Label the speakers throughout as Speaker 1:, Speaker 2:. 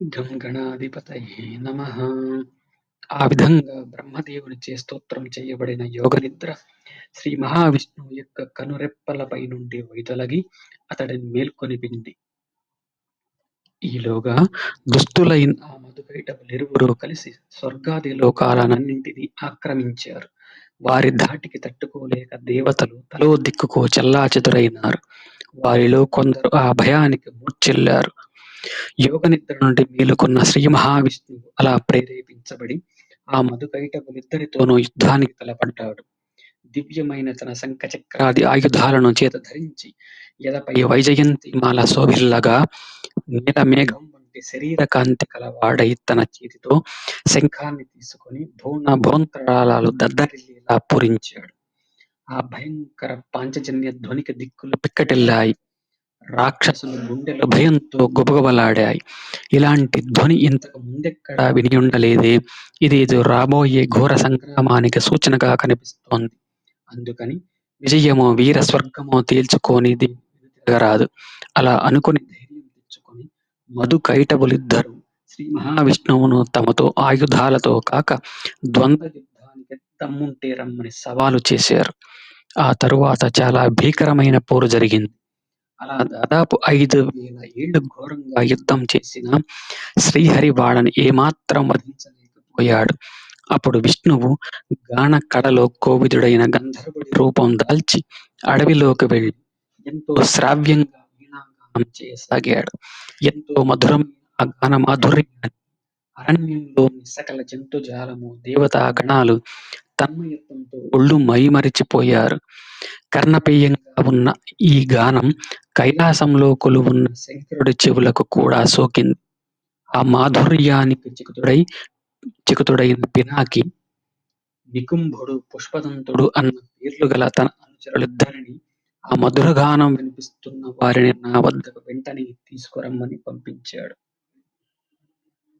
Speaker 1: గంగణాధిపత నమ ఆ విధంగా బ్రహ్మదేవునిచే స్తోత్రం చేయబడిన యోగ నిద్ర శ్రీ మహావిష్ణువు యొక్క కనురెప్పలపై నుండి వైదొలగి అతడిని మేల్కొనిపింది. ఈలోగా దుస్తులైన ఆ మధుకైటవులిరువురూ కలిసి స్వర్గాది లోకాలనన్నింటినీ ఆక్రమించారు. వారి ధాటికి తట్టుకోలేక దేవతలు తలో దిక్కుకో చెల్లాచెదురైనారు. వారిలో కొందరు ఆ భయానికి యోగ నిద్ర నుండి మేలుకున్న శ్రీ మహావిష్ణువు అలా ప్రేరేపించబడి ఆ మధుకైటవులిద్దరితోనూ యుద్ధానికి తలపడ్డాడు. దివ్యమైన తన శంఖచక్రాది ఆయుధాలను చేత ధరించి ఎదపై వైజయంతి మాల శోభిల్లగా నీలమేఘం వంటి శరీర కాంతి కలవాడై తన చేతితో శంఖాన్ని తీసుకొని భూణ భోంతరాళాలు దద్దరిల్లేలా పూరించాడు. ఆ భయంకర పాంచజన్య ధ్వనికి దిక్కులు పిక్కటిల్లాయి. రాక్షసుల గుండెలు భయంతో గుబగుబలాడాయి. ఇలాంటి ధ్వని ఇంతకు ముందెక్కడా వినియుండలేదే. ఇదేదో రాబోయే ఘోర సంగ్రామానికి సూచనగా కనిపిస్తోంది. అందుకని విజయమో వీరస్వర్గమో తేల్చుకోనిది వెనుతిరగరాదు. అలా అనుకుని ధైర్యం తెచ్చుకొని మధుకైటవులిద్దరూ శ్రీ మహావిష్ణువును తమతో ఆయుధాలతో కాక ద్వంద్వ యుద్ధానికి దమ్ముంటే రమ్మని సవాలు చేశారు. ఆ తరువాత చాలా భీకరమైన పోరు జరిగింది. అలా దాదాపు ఐదు వేల ఏళ్ళు ఘోరంగా యుద్ధం చేసిన శ్రీహరి వాళ్ళని ఏమాత్రం వధించలేకపోయాడు. అప్పుడు విష్ణువు గాన కడలో కోవిదుడైన గంధర్వుడి రూపం దాల్చి అడవిలోకి వెళ్ళి ఎంతో శ్రావ్యంగా వీణాగానం చేయసాగాడు. ఎంతో మధురమైన ఆ గానమాధుర్యానికి అరణ్యంలోని సకల జంతుజాలము దేవతా గణాలు తన్మయత్వంతో ఒళ్ళు మైమరిచిపోయారు. కర్ణపేయంగా ఉన్న ఈ గానం కైలాసంలో కొలువున్న శంకరుడి చెవులకు కూడా సోకింది. ఆ మాధుర్యానికి చికుతుడై చికుతుడైన పినాకి నికుంభుడు, పుష్పదంతుడు అన్న పేర్లుగల తన అనుచరులిద్దరినీ ఆ మధురగానం వినిపిస్తున్న వారిని నా వద్దకు వెంటనే తీసుకురమ్మని పంపించాడు.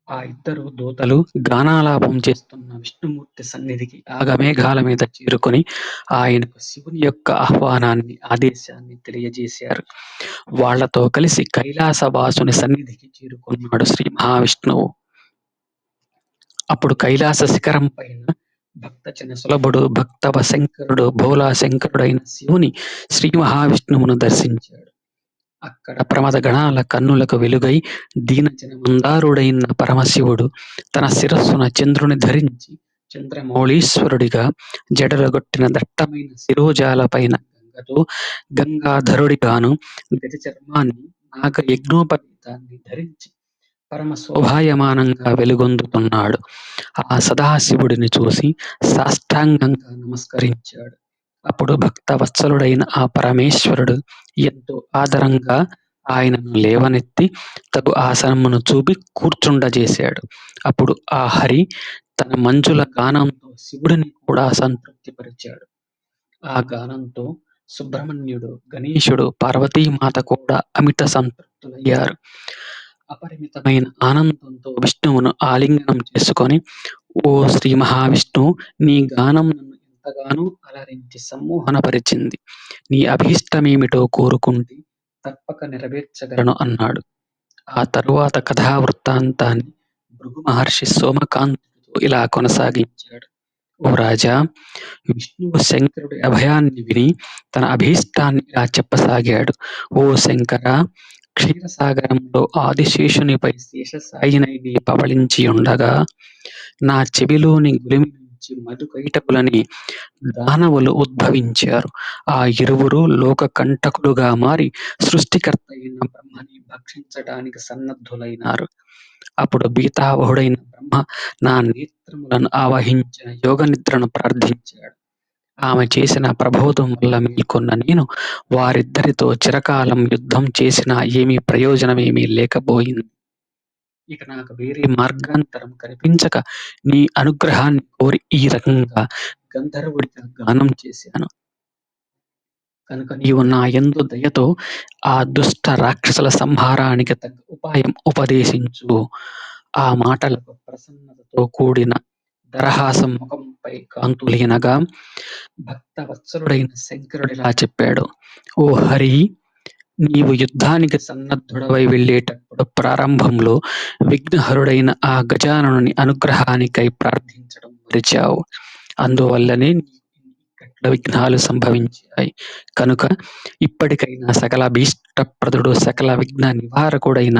Speaker 1: ఆ ఇద్దరు దూతలు గానాలాపం చేస్తున్న విష్ణుమూర్తి సన్నిధికి ఆగమేఘాల మీద చేరుకొని ఆయనకు శివుని యొక్క ఆహ్వానాన్ని, ఆదేశాన్ని తెలియజేశారు. వాళ్ళతో కలిసి కైలాసవాసుని సన్నిధికి చేరుకున్నాడు శ్రీ మహావిష్ణువు. అప్పుడు కైలాస శిఖరం పైన భక్తజన సులభుడు, భోలా శంకరుడైన శివుని శ్రీ మహావిష్ణువును దర్శించాడు. అక్కడ ప్రమథగణాల కన్నులకు వెలుగై దీనజనమందారుడైన పరమశివుడు తన శిరస్సున చంద్రుని ధరించి చంద్రమౌళీశ్వరుడిగా జడలుగొట్టిన దట్టమైన శిరోజాలపైన గంగతో గంగాధరుడిగాను గజచర్మాన్ని నాగయజ్ఞోపవీతాన్ని ధరించి పరమ శోభాయమానంగా వెలుగొందుతున్నాడు. ఆ సదాశివుడిని చూసి సాష్టాంగంగా నమస్కరించాడు. అప్పుడు భక్తవత్సలుడైన ఆ పరమేశ్వరుడు ఎంతో ఆదరంగా ఆయనను లేవనెత్తి తగు ఆసనమును చూపి కూర్చుండజేశాడు. అప్పుడు ఆ హరి తన మంజుల గానంతో శివుడిని కూడా సంతృప్తిపరిచాడు. ఆ గానంతో సుబ్రహ్మణ్యుడు, గణేశుడు, పార్వతీమాత కూడా అమిత సంతృప్తులయ్యారు. అపరిమితమైన ఆనందంతో విష్ణువును ఆలింగనం చేసుకొని ఓ శ్రీ మహావిష్ణూ నీ గానం నన్ను ఎంతగానో అలరించి సమ్మోహనపరిచింది. నీ అభీష్టమేమిటో కోరుకుంటే తప్పక నెరవేర్చగలను అన్నాడు. ఆ తరువాత కథావృత్తాంతాన్ని భృగు మహర్షి సోమకాంతుడితో ఇలా కొనసాగించాడు. ఓ రాజా! విష్ణువు శంకరుడి అభయాన్ని విని తన అభీష్టాన్ని ఇలా చెప్పసాగాడు. ఓ శంకరా! క్షీరసాగరంలో ఆదిశేషునిపై శేషశాయినై పవళించి పవళించియుండగా నా చెవిలోని గులిమిని నుంచి మధుకైటకులని దానవులు ఉద్భవించారు. ఆ ఇరువురూ లోకకంటకులుగా మారి సృష్టికర్తయైన బ్రహ్మని భక్షించటానికి సన్నద్ధులైనారు. అప్పుడు భీతావహుడైన బ్రహ్మ నా నేత్రములను ఆవహించిన యోగనిద్రను ప్రార్థించాడు. ఆమె చేసిన ప్రబోధం వల్ల మేల్కొన్న నేను వారిద్దరితో చిరకాలం యుద్ధం చేసినా ఏమీ ప్రయోజనమేమీ లేకపోయింది. ఇక నాకు వేరే మార్గాంతరం కనిపించక నీ అనుగ్రహాన్ని కోరి ఈ రకంగా గంధర్వుడిగా గానం చేశాను. కనుక నీవు నా యందు దయతో ఆ దుష్ట రాక్షసుల సంహారానికి తగ్గ ఉపాయం ఉపదేశించు. ఆ మాటలకు ప్రసన్నతతో కూడిన దరహాసం ముఖంపై కాంతులీనగా భక్తవత్సలుడైన శంకరుడిలా చెప్పాడు. ఓ హరీ! నీవు యుద్ధానికి సన్నద్ధుడవై వెళ్ళేటప్పుడు ప్రారంభంలో విఘ్నహరుడైన ఆ గజాననుని అనుగ్రహానికై ప్రార్థించడం మరిచావు. అందువల్లనే నీకు విఘ్నాలు సంభవించాయి. కనుక ఇప్పటికైనా సకలాభీష్టప్రదుడు, సకల విఘ్న నివారకుడైన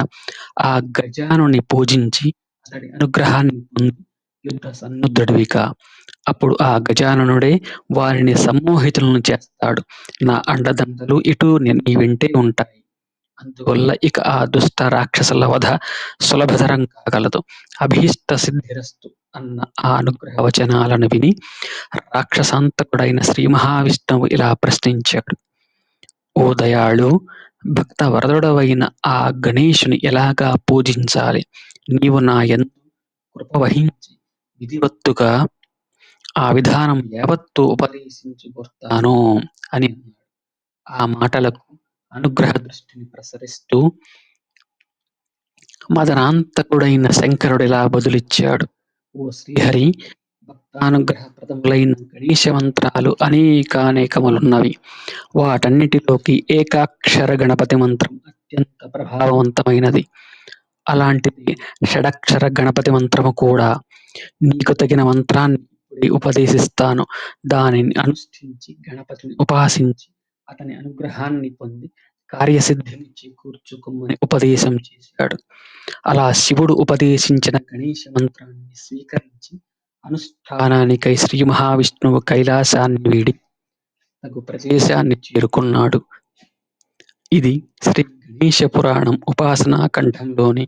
Speaker 1: ఆ గజానుని పూజించి అతడి అనుగ్రహాన్ని పొంది యుద్ధ సన్నుద్ధుడివిక అప్పుడు ఆ గజాననుడే వారిని సమ్మోహితులను చేస్తాడు. నా అండదండలు ఇటు నీ వెంటే ఉంటాయి. అందువల్ల ఇక ఆ దుష్ట రాక్షసుల వధ సులభతరం కాగలదు. అభీష్ట సిద్ధిరస్తు అన్న ఆ అనుగ్రహ వచనాలను విని రాక్షసాంతకుడైన శ్రీ మహావిష్ణువు ఇలా ప్రశ్నించాడు. ఓ దయాళు భక్త వరదుడవైన ఆ గణేశుని ఎలాగా పూజించాలి? నీవు నా యందు కృప వహించి విధివత్తుగా ఆ విధానం యావత్తు ఉపదేశించగోరుతాను అని అన్నాడు. ఆ మాటలకు అనుగ్రహ దృష్టిని ప్రసరిస్తూ మదనాంతకుడైన శంకరుడిలా బదులిచ్చాడు. ఓ శ్రీహరి భక్తానుగ్రహప్రదములైన గణేష మంత్రాలు అనేకానేకములున్నవి. వాటన్నిటిలోకి ఏకాక్షర గణపతి మంత్రం అత్యంత ప్రభావవంతమైనది. అలాంటిది షడక్షర గణపతి మంత్రము కూడా. నీకు తగిన మంత్రాన్ని ఇప్పుడే ఉపదేశిస్తాను. దానిని అనుష్ఠించి గణపతిని ఉపాసించి అతని అనుగ్రహాన్ని పొంది కార్యసిద్ధిని చేకూర్చుకొమ్మని ఉపదేశం చేశాడు. అలా శివుడు ఉపదేశించిన గణేశ మంత్రాన్ని స్వీకరించి అనుష్ఠానానికై శ్రీ మహావిష్ణువు కైలాసాన్ని వీడి తగు ప్రదేశాన్ని చేరుకున్నాడు. ఇది శ్రీ గణేశ పురాణం ఉపాసనా ఖండంలోని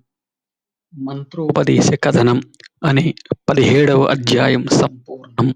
Speaker 1: మంత్రోపదేశ కథనం అనే పదిహేడవ అధ్యాయం సంపూర్ణం.